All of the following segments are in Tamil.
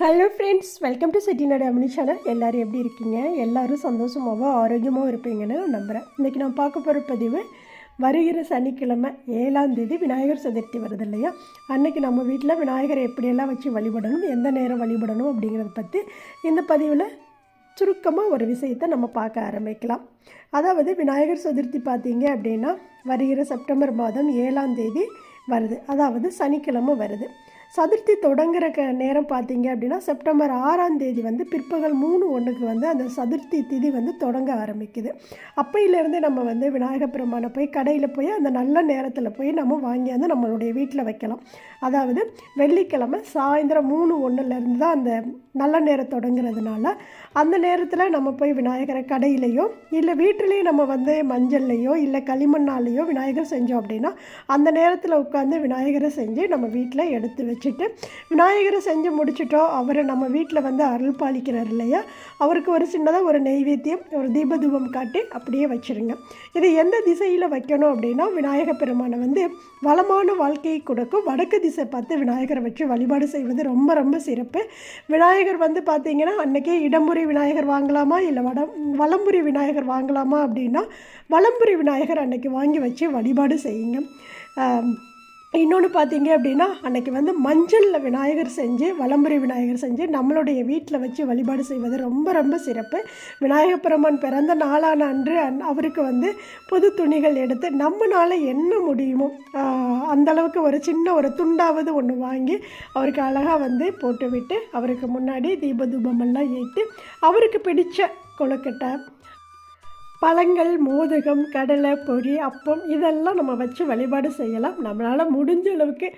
Hello friends welcome to Chettinad Amini channel எல்லோரும் எப்படி இருக்கீங்க? எல்லோரும் சந்தோஷமாகவும் ஆரோக்கியமாகவும் இருப்பீங்கன்னு நான் நம்புகிறேன் இன்றைக்கி நான் பார்க்க போகிற பதிவு வருகிற சனிக்கிழமை ஏழாம் தேதி விநாயகர் சதுர்த்தி வருது இல்லையா? அன்னைக்கு நம்ம வீட்டில் விநாயகரை எப்படியெல்லாம் வச்சு வழிபடணும் எந்த நேரம் வழிபடணும் அப்படிங்கிறத பற்றி இந்த பதிவில் சுருக்கமாக ஒரு விஷயத்தை நம்ம பார்க்க ஆரம்பிக்கலாம். அதாவது விநாயகர் சதுர்த்தி பார்த்தீங்க அப்படின்னா வருகிற செப்டம்பர் மாதம் ஏழாம் தேதி வருது. அதாவது சனிக்கிழமை வருது. சதுர்த்தி தொடங்குற க நேரம் பார்த்தீங்க அப்படின்னா செப்டம்பர் ஆறாம் தேதி வந்து பிற்பகல் மூணு ஒன்றுக்கு வந்து அந்த சதுர்த்தி திதி வந்து தொடங்க ஆரம்பிக்குது. அப்பையிலேருந்து நம்ம வந்து விநாயகர் பெருமானை போய் கடையில் போய் அந்த நல்ல நேரத்தில் போய் நம்ம வாங்கியாந்து நம்மளுடைய வீட்டில் வைக்கலாம். அதாவது வெள்ளிக்கிழமை சாயந்தரம் மூணு ஒன்றுலேருந்து தான் அந்த நல்ல நேரம் தொடங்குறதுனால அந்த நேரத்தில் நம்ம போய் விநாயகரை கடையிலையோ இல்லை வீட்டிலேயே நம்ம வந்து மஞ்சள்லையோ இல்லை களிமண்ணாலேயோ விநாயகர் செஞ்சோம் அப்படின்னா அந்த நேரத்தில் உட்காந்து விநாயகரை செஞ்சு நம்ம வீட்டில் எடுத்து வச்சு வச்சுட்டு விநாயகரை செஞ்சு முடிச்சிட்டோம். அவரை நம்ம வீட்டில் வந்து அருள் பாலிக்கிறார் இல்லையா? அவருக்கு ஒரு சின்னதாக ஒரு நெய்வேத்தியம் ஒரு தீபதூபம் காட்டி அப்படியே வச்சுருங்க. இது எந்த திசையில் வைக்கணும் அப்படின்னா விநாயக பெருமானை வந்து வளமான வாழ்க்கையை கொடுக்கும். வடக்கு திசை பார்த்து விநாயகரை வச்சு வழிபாடு செய்வது ரொம்ப ரொம்ப சிறப்பு. விநாயகர் வந்து பார்த்திங்கன்னா அன்றைக்கே இடம்புரி விநாயகர் வாங்கலாமா? இல்லை வட வலம்புரி விநாயகர் வாங்கலாமா அப்படின்னா வலம்புரி விநாயகர் அன்னைக்கு வாங்கி வச்சு வழிபாடு செய்யுங்க. இன்னொன்று பார்த்தீங்க அப்படின்னா அன்னைக்கு வந்து மஞ்சளில் விநாயகர் செஞ்சு வலம்புரி விநாயகர் செஞ்சு நம்மளுடைய வீட்டில் வச்சு வழிபாடு செய்வது ரொம்ப ரொம்ப சிறப்பு. விநாயகப் பெருமான் பிறந்த நாளான அன்று அன்- அவருக்கு வந்து புது துணிகள் எடுத்து நம்மளால் என்ன முடியுமோ அந்தளவுக்கு அந்த அளவுக்கு ஒரு சின்ன ஒரு துண்டாவது ஒன்று வாங்கி அவருக்கு அழகாக வந்து போட்டுவிட்டு அவருக்கு முன்னாடி தீபதூபமெல்லாம் ஏற்றி அவருக்கு பிடித்த கொழுக்கட்டை பழங்கள் மோதகம் கடலை பொடி அப்பம் இதெல்லாம் நம்ம வச்சு வழிபாடு செய்யலாம். நம்மளால் முடிஞ்ச அளவுக்கு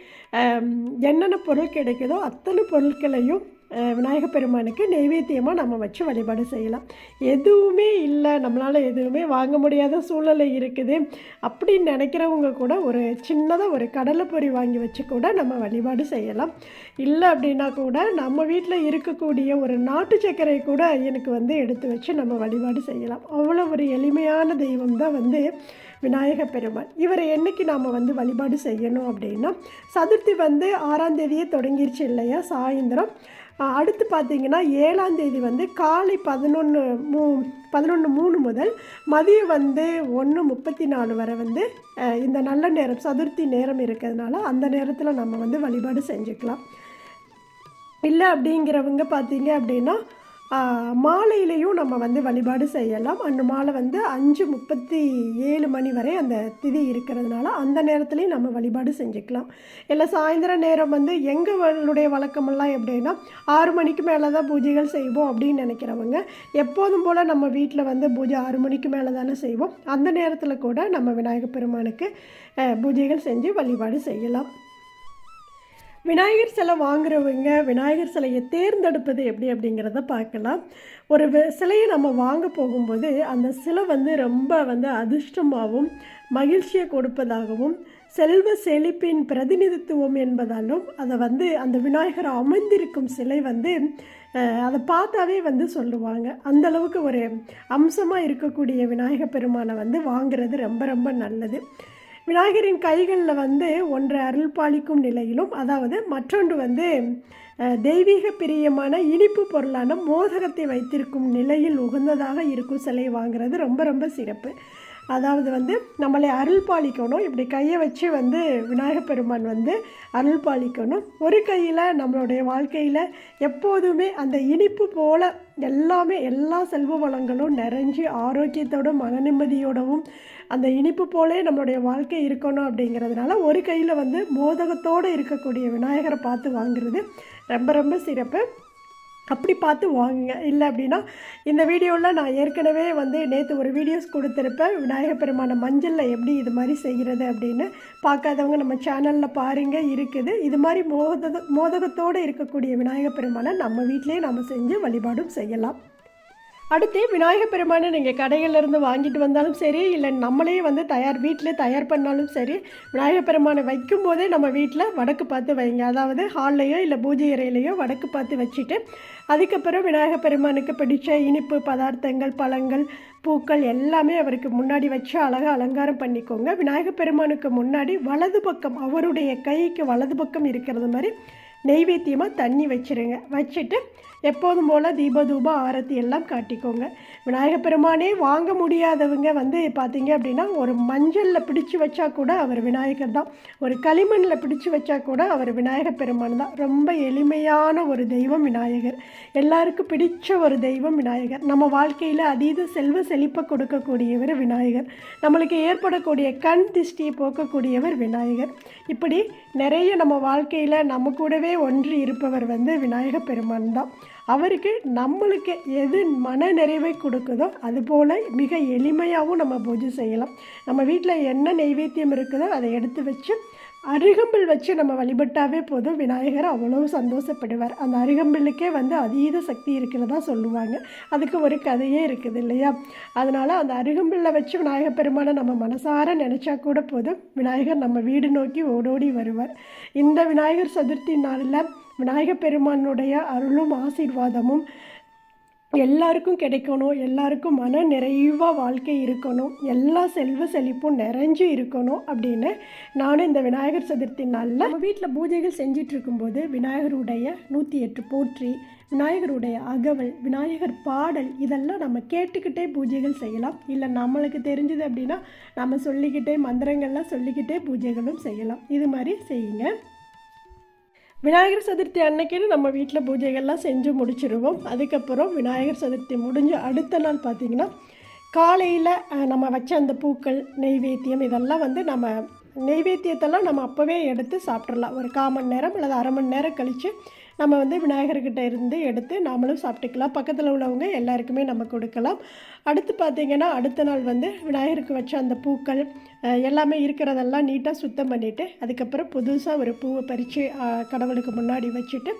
என்னென்ன பொருள் கிடைக்குதோ அத்தனை பொருட்களையும் விநாயகப் பெருமானுக்கு நெய்வேத்தியமாக நம்ம வச்சு வழிபாடு செய்யலாம். எதுவுமே இல்லை. நம்மளால் எதுவுமே வாங்க முடியாத சூழ்நிலை இருக்குது. அப்படின்னு நினைக்கிறவங்க கூட ஒரு சின்னதாக ஒரு கடலை பொரி வாங்கி வச்சு கூட நம்ம வழிபாடு செய்யலாம். இல்லை அப்படின்னா கூட நம்ம வீட்டில் இருக்கக்கூடிய ஒரு நாட்டு சர்க்கரை கூட எனக்கு வந்து எடுத்து வச்சு நம்ம வழிபாடு செய்யலாம். அவ்வளோ ஒரு எளிமையான தெய்வம் தான் வந்து விநாயக பெருமான். இவரை என்னைக்கு நாம் வந்து வழிபாடு செய்யணும் அப்படின்னா சதுர்த்தி வந்து ஆறாம் தேதியே தொடங்கிருச்சு இல்லையா? சாயந்தரம். அடுத்து பார்த்தீங்கன்னா ஏழாம் தேதி வந்து காலை பதினொன்று மூ பதினொன்று மூணு முதல் மதியம் வந்து ஒன்று முப்பத்தி நாலு வரை வந்து இந்த நல்ல நேரம் சதுர்த்தி நேரம் இருக்கிறதுனால அந்த நேரத்தில் நம்ம வந்து வழிபாடு செஞ்சுக்கலாம். இல்லை அப்படிங்கிறவங்க பார்த்தீங்க அப்படின்னா மாலையிலையும் நம்ம வந்து வழிபாடு செய்யலாம். அன்று மாலை வந்து அஞ்சு முப்பத்தி ஏழு மணி வரை அந்த திதி இருக்கிறதுனால அந்த நேரத்துலையும் நம்ம வழிபாடு செஞ்சுக்கலாம். இல்லை சாயந்தர நேரம் வந்து எங்களுடைய வழக்கமெல்லாம் எப்படின்னா ஆறு மணிக்கு மேலே தான் பூஜைகள் செய்வோம் அப்படின்னு நினைக்கிறவங்க எப்போதும் போல் நம்ம வீட்டில் வந்து பூஜை ஆறு மணிக்கு மேலே தானே செய்வோம். அந்த நேரத்தில் கூட நம்ம விநாயகர் பெருமானுக்கு பூஜைகள் செஞ்சு வழிபாடு செய்யலாம். விநாயகர் சிலை வாங்குறவங்க விநாயகர் சிலையை தேர்ந்தெடுப்பது எப்படி அப்படிங்கிறத பார்க்கலாம். ஒரு சிலையை நம்ம வாங்க போகும்போது அந்த சிலை வந்து ரொம்ப வந்து அதிர்ஷ்டமாகவும் மகிழ்ச்சியை கொடுப்பதாகவும் செல்வ செழிப்பின் பிரதிநிதித்துவம் என்பதாலும் அதை வந்து அந்த விநாயகர் அமைந்திருக்கும் சிலை வந்து அதை பார்த்தாவே வந்து சொல்லுவாங்க. அந்தளவுக்கு ஒரு அம்சமாக இருக்கக்கூடிய விநாயகப் பெருமானை வந்து வாங்குறது ரொம்ப ரொம்ப நல்லது. விநாயகரின் கைகளில் வந்து ஒன்று அருள் பாலிக்கும் நிலையிலும் அதாவது மற்றொன்று வந்து தெய்வீக பிரியமான இனிப்பு பொருளான மோதகத்தை வைத்திருக்கும் நிலையில் உகந்ததாக இருக்கும் சிலை வாங்குறது ரொம்ப ரொம்ப சிறப்பு. அதாவது வந்து நம்மளை அருள் பாலிக்கணும். இப்படி கையை வச்சு வந்து விநாயகப் பெருமான் வந்து அருள் பாலிக்கணும். ஒரு கையில் நம்மளுடைய வாழ்க்கையில் எப்போதுமே அந்த இனிப்பு போல் எல்லாமே எல்லா செல்வ வளங்களும் நிறைஞ்சு ஆரோக்கியத்தோடும் மன நிம்மதியோடவும் அந்த இனிப்பு போலே நம்மளுடைய வாழ்க்கை இருக்கணும் அப்படிங்கிறதுனால ஒரு கையில் வந்து மோதகத்தோடு இருக்கக்கூடிய விநாயகரை பார்த்து வாங்குறது ரொம்ப ரொம்ப சிறப்பு. அப்படி பார்த்து வாங்குங்க. இல்லை அப்படின்னா இந்த வீடியோவில் நான் ஏற்கனவே வந்து நேற்று ஒரு வீடியோஸ் கொடுத்துருப்பேன். விநாயகர் பெருமான மஞ்சளில் எப்படி இது மாதிரி செய்கிறது அப்படின்னு பார்க்காதவங்க நம்ம சேனலில் பாருங்கள் இருக்குது. இது மாதிரி மோதக மோதகத்தோடு இருக்கக்கூடிய விநாயகர் பெருமானை நம்ம வீட்டிலே நம்ம செஞ்சு வழிபாடும் செய்யலாம். அடுத்து விநாயகர் பெருமானை நீங்கள் கடைகளிலிருந்து வாங்கிட்டு வந்தாலும் சரி இல்லை நம்மளே வந்து தயார் வீட்டிலே தயார் பண்ணாலும் சரி விநாயகர் பெருமானை வைக்கும் போதே நம்ம வீட்டில் வடக்கு பார்த்து வைங்க. அதாவது ஹால்லையோ இல்லை பூஜை அறையிலையோ வடக்கு பார்த்து வச்சுட்டு அதுக்கப்புறம் விநாயகர் பெருமானுக்கு பிடிச்ச இனிப்பு பதார்த்தங்கள் பழங்கள் பூக்கள் எல்லாமே அவருக்கு முன்னாடி வச்சு அழகாக அலங்காரம் பண்ணிக்கோங்க. விநாயகர் பெருமானுக்கு முன்னாடி வலது பக்கம் அவருடைய கைக்கு வலது பக்கம் இருக்கிறது மாதிரி நெய்வேத்தியமாக தண்ணி வச்சுருங்க. வச்சுட்டு எப்போதும் போல் தீப தூப ஆரத்தி எல்லாம் காட்டிக்கோங்க. விநாயகர் பெருமானே வாங்க முடியாதவங்க வந்து பார்த்தீங்க அப்படின்னா ஒரு மஞ்சளில் பிடிச்சு வச்சா கூட அவர் விநாயகர் தான். ஒரு களிமண்ணில் பிடிச்சு வச்சா கூட அவர் விநாயக பெருமான் தான். ரொம்ப எளிமையான ஒரு தெய்வம் விநாயகர். எல்லாருக்கும் பிடிச்ச ஒரு தெய்வம் விநாயகர். நம்ம வாழ்க்கையில் அதீத செல்வ செழிப்பை கொடுக்கக்கூடியவர் விநாயகர். நம்மளுக்கு ஏற்படக்கூடிய கண் திஷ்டியை போக்கக்கூடியவர் விநாயகர். இப்படி நிறைய நம்ம வாழ்க்கையில் நம்ம கூடவே ஒன்று இருப்பவர் வந்து விநாயக பெருமான் தான். அவருக்கு நம்மளுக்கு எது மன நிறைவை கொடுக்குதோ அதுபோல் மிக எளிமையாகவும் நம்ம பூஜை செய்யலாம். நம்ம வீட்டில் என்ன நெய்வேத்தியம் இருக்குதோ அதை எடுத்து வச்சு அருகம்பில் வச்சு நம்ம வழிபட்டாவே போதும். விநாயகர் அவ்வளோ சந்தோஷப்படுவார். அந்த அருகம்பில்லுக்கே வந்து அதீத சக்தி இருக்கிறதா சொல்லுவாங்க. அதுக்கு ஒரு கதையே இருக்குது இல்லையா? அதனால் அந்த அருகம்பில்லை வச்சு விநாயகர் பெருமானை நம்ம மனசார நினச்சா கூட போதும். விநாயகர் நம்ம வீடு நோக்கி ஓடோடி வருவார். இந்த விநாயகர் சதுர்த்தி நாளில் விநாயகப் பெருமானுடைய அருளும் ஆசீர்வாதமும் எல்லாருக்கும் கிடைக்கணும். எல்லாருக்கும் மன நிறைவாக வாழ்க்கை இருக்கணும். எல்லா செல்வ செழிப்பும் நிறைஞ்சு இருக்கணும் அப்படின்னு நானும் இந்த விநாயகர் சதுர்த்தி நாளில் நம்ம வீட்டில் பூஜைகள் செஞ்சிட்டு இருக்கும்போது விநாயகருடைய நூற்றி எட்டு போற்றி விநாயகருடைய அகவல் விநாயகர் பாடல் இதெல்லாம் நம்ம கேட்டுக்கிட்டே பூஜைகள் செய்யலாம். இல்லை நம்மளுக்கு தெரிஞ்சது அப்படின்னா நம்ம சொல்லிக்கிட்டே மந்திரங்கள்லாம் சொல்லிக்கிட்டே பூஜைகளும் செய்யலாம். இது மாதிரி செய்யுங்க. விநாயகர் சதுர்த்தி அன்னைக்குன்னு நம்ம வீட்டில் பூஜைகள்லாம் செஞ்சு முடிச்சிருவோம். அதுக்கப்புறம் விநாயகர் சதுர்த்தி முடிஞ்ச அடுத்த நாள் பார்த்திங்கன்னா காலையில் நம்ம வச்ச அந்த பூக்கள் நெய்வேத்தியம் இதெல்லாம் வந்து நம்ம நெய்வேத்தியத்தெல்லாம் நம்ம அப்போவே எடுத்து சாப்பிட்றலாம். ஒரு கால் மணி நேரம் அல்லது அரை மணி நேரம் கழித்து நம்ம வந்து விநாயகர்கிட்ட இருந்து எடுத்து நாமளும் சாப்பிட்டுக்கலாம். பக்கத்தில் உள்ளவங்க எல்லாருக்குமே நம்ம கொடுக்கலாம். அடுத்து பார்த்திங்கன்னா அடுத்த நாள் வந்து விநாயகருக்கு வச்ச அந்த பூக்கள் எல்லாமே இருக்கிறதெல்லாம் நீட்டாக சுத்தம் பண்ணிவிட்டு அதுக்கப்புறம் புதுசாக ஒரு பூவை பறித்து கடவுளுக்கு முன்னாடி வச்சுட்டு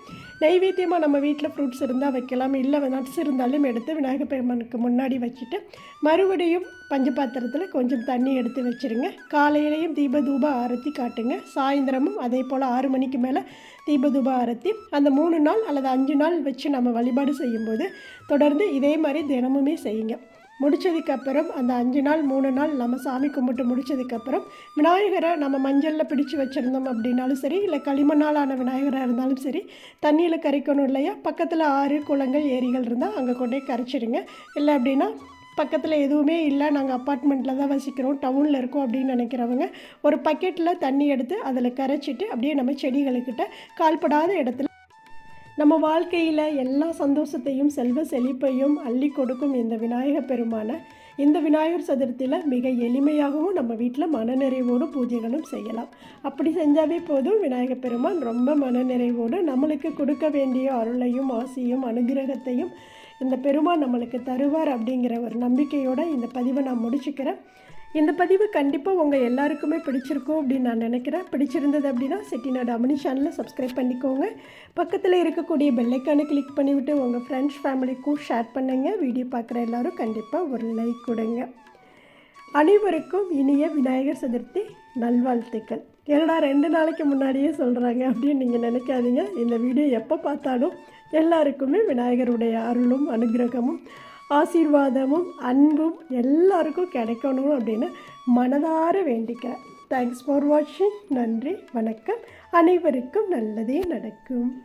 நைவேத்தியமாக நம்ம வீட்டில் ஃப்ரூட்ஸ் இருந்தால் வைக்கலாம் இல்லை நட்ஸ் இருந்தாலும் எடுத்து விநாயகர் பெருமானுக்கு முன்னாடி வச்சுட்டு மறுபடியும் பஞ்சபாத்திரத்தில் கொஞ்சம் தண்ணி எடுத்து வச்சுருங்க. காலையிலையும் தீப தூப ஆரத்தி காட்டுங்க. சாயந்தரமும் அதே போல் ஆறு மணிக்கு மேலே தீப தூப ஆரத்தி அந்த மூணு நாள் அல்லது அஞ்சு நாள் வச்சு நம்ம வழிபாடு செய்யும்போது தொடர்ந்து இதே மாதிரி தினமுமே செய்யுங்க. முடிச்சதுக்கப்புறம் அந்த அஞ்சு நாள் மூணு நாள் நம்ம சாமி கும்பிட்டு முடிச்சதுக்கப்புறம் விநாயகரை நம்ம மஞ்சளில் பிடிச்சு வச்சுருந்தோம் அப்படின்னாலும் சரி இல்லை களிமண்ணாலான விநாயகராக இருந்தாலும் சரி தண்ணியில் கரைக்கணும் இல்லையா? பக்கத்தில் ஆறு குளங்கள் ஏரிகள் இருந்தால் அங்கே கொண்டே கரைச்சிடுங்க. இல்லை அப்படின்னா பக்கத்தில் எதுவுமே இல்லை நாங்கள் அப்பார்ட்மெண்ட்டில் தான் வசிக்கிறோம் டவுனில் இருக்கோம் அப்படின்னு நினைக்கிறவங்க ஒரு பக்கெட்டில் தண்ணி எடுத்து அதில் கரைச்சிட்டு அப்படியே நம்ம செடிகளுக்கிட்ட கால்படாத இடத்துல நம்ம வாழ்க்கையில் எல்லா சந்தோஷத்தையும் செல்வ செழிப்பையும் அள்ளி கொடுக்கும் இந்த விநாயகர் பெருமானை இந்த விநாயகர் சதுர்த்தியில் மிக எளிமையாகவும் நம்ம வீட்டில் மனநிறைவோடு பூஜைகளும் செய்யலாம். அப்படி செஞ்சாவே போதும் விநாயகர் பெருமான். ரொம்ப மனநிறைவோடு நம்மளுக்கு கொடுக்க வேண்டிய அருளையும் ஆசையும் அனுகிரகத்தையும் இந்த பெருமான் நம்மளுக்கு தருவார் அப்படிங்கிற ஒரு நம்பிக்கையோடு இந்த பதிவை நான் முடிச்சுக்கிறேன். இந்த பதிவு கண்டிப்பாக உங்கள் எல்லாருக்குமே பிடிச்சிருக்கும் அப்படின்னு நான் நினைக்கிறேன். பிடிச்சிருந்தது அப்படின்னா செட்டிநாடு அமனி சேனலை சப்ஸ்கிரைப் பண்ணிக்கோங்க. பக்கத்தில் இருக்கக்கூடிய பெல்லைக்கானை கிளிக் பண்ணிவிட்டு உங்கள் ஃப்ரெண்ட்ஸ் ஃபேமிலிக்கும் ஷேர் பண்ணுங்க. வீடியோ பார்க்குற எல்லாரும் கண்டிப்பாக ஒரு லைக் கொடுங்க. அனைவருக்கும் இனிய விநாயகர் சதுர்த்தி நல்வாழ்த்துக்கள். என்னடா ரெண்டு நாளைக்கு முன்னாடியே சொல்கிறாங்க அப்படின்னு நீங்கள் நினைக்காதீங்க. இந்த வீடியோ எப்போ பார்த்தாலும் எல்லாருக்குமே விநாயகருடைய அருளும் அனுகிரகமும் ஆசீர்வாதமும் அன்பும் எல்லாருக்கும் கிடைக்கணும் அப்படின்னு மனதார வேண்டிக்கிறேன் தேங்க்ஸ் ஃபார் வாட்சிங் நன்றி வணக்கம். அனைவருக்கும் நல்லதே நடக்கும்.